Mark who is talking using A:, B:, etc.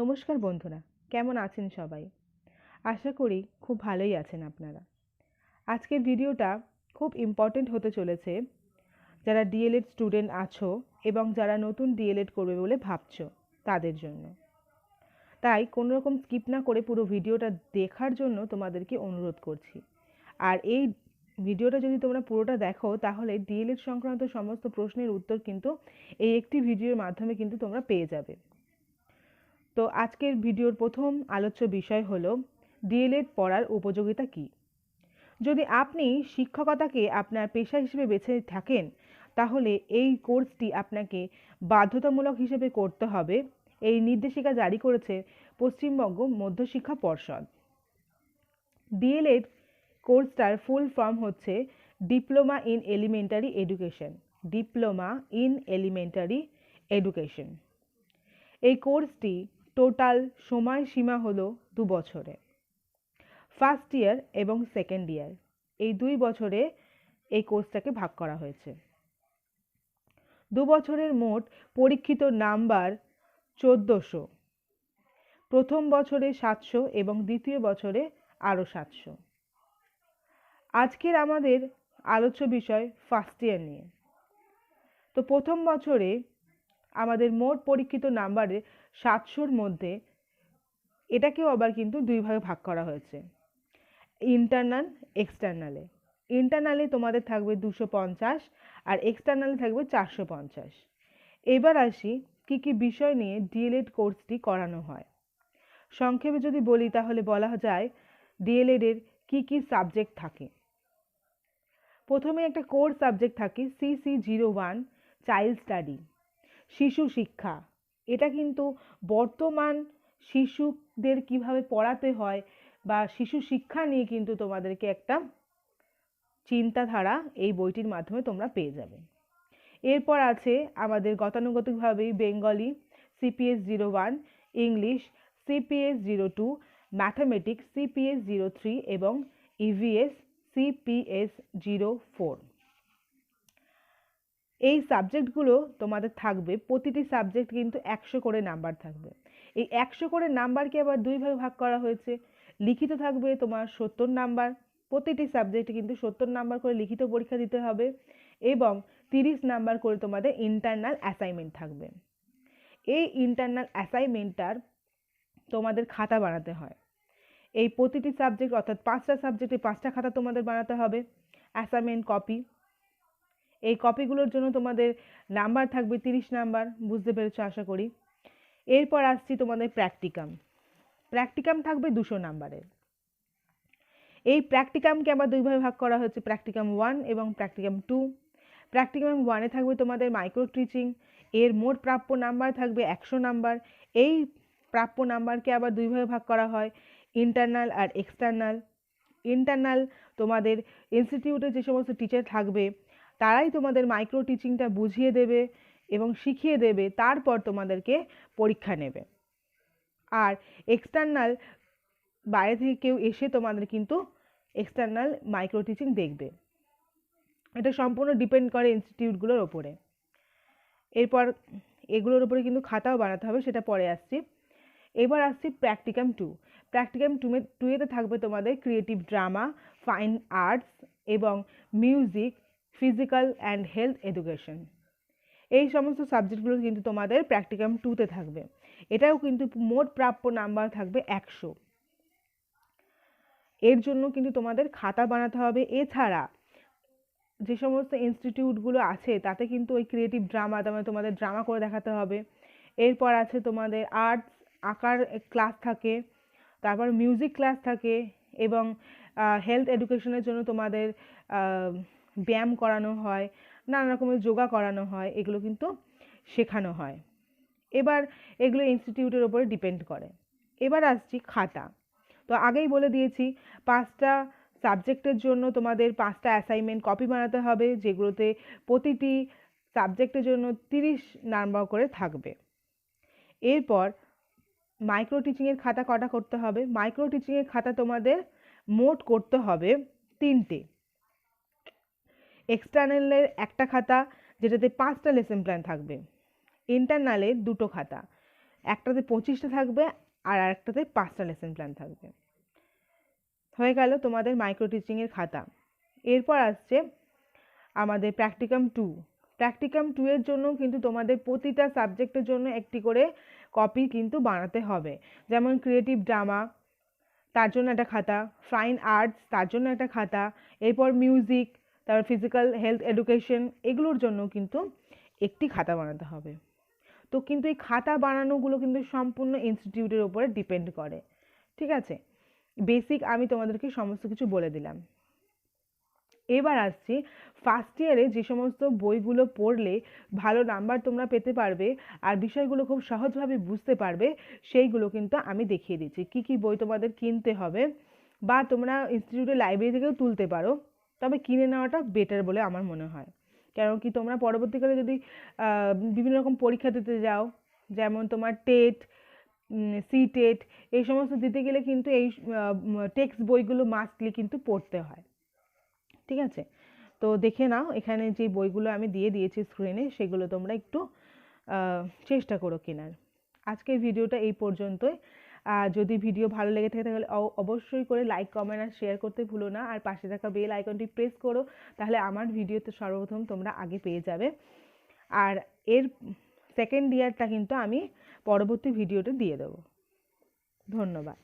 A: নমস্কার বন্ধুরা, কেমন আছেন সবাই? আশা করি খুব ভালোই আছেন আপনারা। আজকের ভিডিওটা খুব ইম্পর্টেন্ট হতে চলেছে, যারা ডিএলএড স্টুডেন্ট আছো এবং যারা নতুন ডিএলএড করবে বলে ভাবছ তাদের জন্য। তাই কোনো রকম স্কিপ না করে পুরো ভিডিওটা দেখার জন্য তোমাদেরকে অনুরোধ করছি। আর এই ভিডিওটা যদি তোমরা পুরোটা দেখো, তাহলে ডিএলএড সংক্রান্ত সমস্ত প্রশ্নের উত্তর কিন্তু এই একটি ভিডিওর মাধ্যমে কিন্তু তোমরা পেয়ে যাবে। তো আজকের ভিডিওর প্রথম আলোচ্য বিষয় হলো, ডিএলএড পড়ার উপযোগিতা কী? যদি আপনি শিক্ষকতাকে আপনার পেশা হিসেবে বেছে থাকেন, তাহলে এই কোর্সটি আপনাকে বাধ্যতামূলক হিসেবে করতে হবে। এই নির্দেশিকা জারি করেছে পশ্চিমবঙ্গ মধ্যশিক্ষা পর্ষদ। ডিএলএড কোর্সটার ফুল ফর্ম হচ্ছে diploma in elementary education. Diploma in elementary education. এই কোর্সটি টোটাল সময়সীমা হলো দু বছরে। ফার্স্ট ইয়ার এবং সেকেন্ড ইয়ার এই দুই বছরে এই কোর্সটাকে ভাগ করা হয়েছে। দু বছরের মোট পরীক্ষিত নাম্বার চোদ্দোশো। প্রথম বছরে সাতশো এবং দ্বিতীয় বছরে আরও সাতশো। আজকের আমাদের আলোচ্য বিষয় ফার্স্ট ইয়ার নিয়ে। তো প্রথম বছরে আমাদের মোট পরীক্ষিত নাম্বারে সাতশোর মধ্যে এটাকেও আবার কিন্তু দুই ভাগে করা হয়েছে। ইন্টারনাল এক্সটার্নালে ইন্টারনালে তোমাদের থাকবে দুশো পঞ্চাশ আর এক্সটার্নালে থাকবে চারশো পঞ্চাশ। এবার আসি কি কি বিষয় নিয়ে ডিএলএড কোর্সটি করানো হয়। সংক্ষেপে যদি বলি তাহলে বলা যায় ডিএলএডের কি কি সাবজেক্ট থাকে। প্রথমে একটা কোর সাবজেক্ট থাকে CC zero one child study শিশু শিক্ষা। এটা কিন্তু বর্তমান শিশুদের কীভাবে পড়াতে হয় বা শিশু শিক্ষা নিয়ে কিন্তু তোমাদেরকে একটা চিন্তাধারা এই বইটির মাধ্যমে তোমরা পেয়ে যাবে। এরপর আছে আমাদের গতানুগতিকভাবেই Bengali CPS zero one, English CPS zero two, mathematics CPS zero three এবং ইভিএস সিপিএস জিরো ফোর। এই সাবজেক্টগুলো তোমাদের থাকবে, প্রতিটি সাবজেক্ট কিন্তু একশো করে নাম্বার থাকবে। এই একশো করে নাম্বারকে আবার দুই ভাগে ভাগ করা হয়েছে। লিখিত থাকবে তোমার সত্তর নাম্বার প্রতিটি সাবজেক্টে কিন্তু সত্তর নাম্বার করে লিখিত পরীক্ষা দিতে হবে এবং তিরিশ নাম্বার করে তোমাদের ইন্টারনাল অ্যাসাইনমেন্ট থাকবে। এই ইন্টারনাল অ্যাসাইনমেন্টটার তোমাদের খাতা বানাতে হয়। এই প্রতিটি সাবজেক্ট অর্থাৎ পাঁচটা সাবজেক্টে পাঁচটা খাতা তোমাদের বানাতে হবে। অ্যাসাইনমেন্ট কপি এই কপিগুলোর জন্য তোমাদের নাম্বার থাকবে তিরিশ নাম্বার বুঝতে পেরেছ আশা করি। এরপর আসছি তোমাদের প্র্যাকটিকাম প্র্যাকটিকাম থাকবে দুশো নাম্বারের এই প্র্যাকটিকামকে আবার দুইভাবে ভাগ করা হয়েছে প্র্যাকটিকাম ওয়ান এবং প্র্যাকটিকাম টু প্র্যাকটিকাম ওয়ানে থাকবে তোমাদের মাইক্রো টিচিং এর মোট প্রাপ্য নাম্বার থাকবে একশো নাম্বার এই প্রাপ্য নাম্বারকে আবার দুইভাবে ভাগ করা হয় ইন্টারনাল আর এক্সটার্নাল ইন্টারনাল তোমাদের ইনস্টিটিউটে যে সমস্ত টিচার থাকবে তারাই তোমাদের মাইক্রো টিচিংটা বুঝিয়ে দেবে এবং শিখিয়ে দেবে, তারপর তোমাদেরকে পরীক্ষা নেবে। আর এক্সটার্নাল বাইরে থেকে কেউ এসে তোমাদের কিন্তু এক্সটার্নাল মাইক্রো টিচিং দেখবে। এটা সম্পূর্ণ ডিপেন্ড করে ইনস্টিটিউটগুলোর ওপরে। এরপর এগুলোর ওপরে কিন্তু খাতাও বানাতে হবে, সেটা পরে আসছি। এবার আসছি প্র্যাকটিকাম টু প্র্যাকটিকাম টু টুয়েতে থাকবে তোমাদের ক্রিয়েটিভ ড্রামা ফাইন আর্টস এবং music physical and health education এই সমস্ত সাবজেক্টগুলো কিন্তু তোমাদের প্র্যাকটিকাম টুতে থাকবে। এটাও কিন্তু মোট প্রাপ্য নাম্বার থাকবে একশো। এর জন্য কিন্তু তোমাদের খাতা বানাতে হবে। এছাড়া যে সমস্ত ইনস্টিটিউটগুলো আছে, তাতে কিন্তু ওই ক্রিয়েটিভ ড্রামা মানে তোমাদের ড্রামা করে দেখাতে হবে। এরপর আছে তোমাদের আর্টস আঁকার ক্লাস থাকে, তারপর মিউজিক ক্লাস থাকে এবং হেলথ এডুকেশনের জন্য তোমাদের ব্যায়াম করানো হয়, নানা রকমের যোগা করানো হয়, এগুলো কিন্তু শেখানো হয়। এবার এগুলো ইনস্টিটিউটের ওপরে ডিপেন্ড করে। এবার আসছি খাতা। তো আগেই বলে দিয়েছি, পাঁচটা সাবজেক্টের জন্য তোমাদের পাঁচটা অ্যাসাইনমেন্ট কপি বানাতে হবে, যেগুলোতে প্রতিটি সাবজেক্টের জন্য তিরিশ নাম্বার করে থাকবে। এরপর মাইক্রো টিচিংয়ের খাতা কটা করতে হবে? মাইক্রো টিচিংয়ের খাতা তোমাদের মোট করতে হবে তিনটে। এক্সটার্নালের একটা খাতা যেটাতে পাঁচটা লেসন প্ল্যান থাকবে। ইন্টারনালে দুটো খাতা। একটাতে পঁচিশটা থাকবে আর আরেকটাতে পাঁচটা লেসন প্ল্যান থাকবে। হয়ে গেল তোমাদের মাইক্রো টিচিংয়ের খাতা। এরপর আসছে আমাদের প্র্যাকটিকাম টু প্র্যাকটিকাম টু এর জন্য কিন্তু তোমাদের প্রতিটা সাবজেক্টের জন্য একটি করে কপি কিন্তু বানাতে হবে। যেমন ক্রিয়েটিভ ড্রামা তার জন্য একটা খাতা ফাইন আর্টস তার জন্য একটা খাতা, এরপর মিউজিক তারপর ফিজিক্যাল হেলথ এডুকেশন এগুলোর জন্য কিন্তু একটি খাতা বানাতে হবে। তো কিন্তু এই খাতা বানানোগুলো কিন্তু সম্পূর্ণ ইনস্টিটিউটের উপরে ডিপেন্ড করে। ঠিক আছে? বেসিক আমি তোমাদেরকে সমস্ত কিছু বলে দিলাম। এবার আসছি ফার্স্ট ইয়ারে যে সমস্ত বইগুলো পড়লে ভালো নাম্বার তোমরা পেতে পারবে আর বিষয়গুলো খুব সহজভাবে বুঝতে পারবে, সেইগুলো কিন্তু আমি দেখিয়ে দিচ্ছি। কি কি বই তোমাদের কিনতে হবে বা তোমরা ইনস্টিটিউটের লাইব্রেরি থেকেও তুলতে পারো। তবে কিনে নেওয়াটা বেটার বলে আমার মনে হয়। কারণ কি তোমরা পরবর্তীকালে যদি বিভিন্ন রকম পরীক্ষা দিতে যাও, যেমন তোমার টেট সি টেট এই সমস্ত দিতে গেলে কিন্তু এই টেক্সট বইগুলো মাস্টলি কিন্তু পড়তে হয়। ঠিক আছে? তো দেখে নাও, এখানে যে বইগুলো আমি দিয়ে দিয়েছি স্ক্রিনে সেগুলো তোমরা একটু চেষ্টা করো কেনার। আজকের ভিডিওটা এই পর্যন্তই। যদি ভিডিও ভালো লেগে থাকে তাহলে অবশ্যই করে লাইক কমেন্ট আর শেয়ার করতে ভুলো না। আর পাশে থাকা বেল আইকনটি প্রেস করো, তাহলে আমার ভিডিওতে সর্বপ্রথম তোমরা আগে পেয়ে যাবে। আর এর সেকেন্ড ইয়ারটা কিন্তু আমি পরবর্তী ভিডিওটা দিয়ে দেবো। ধন্যবাদ।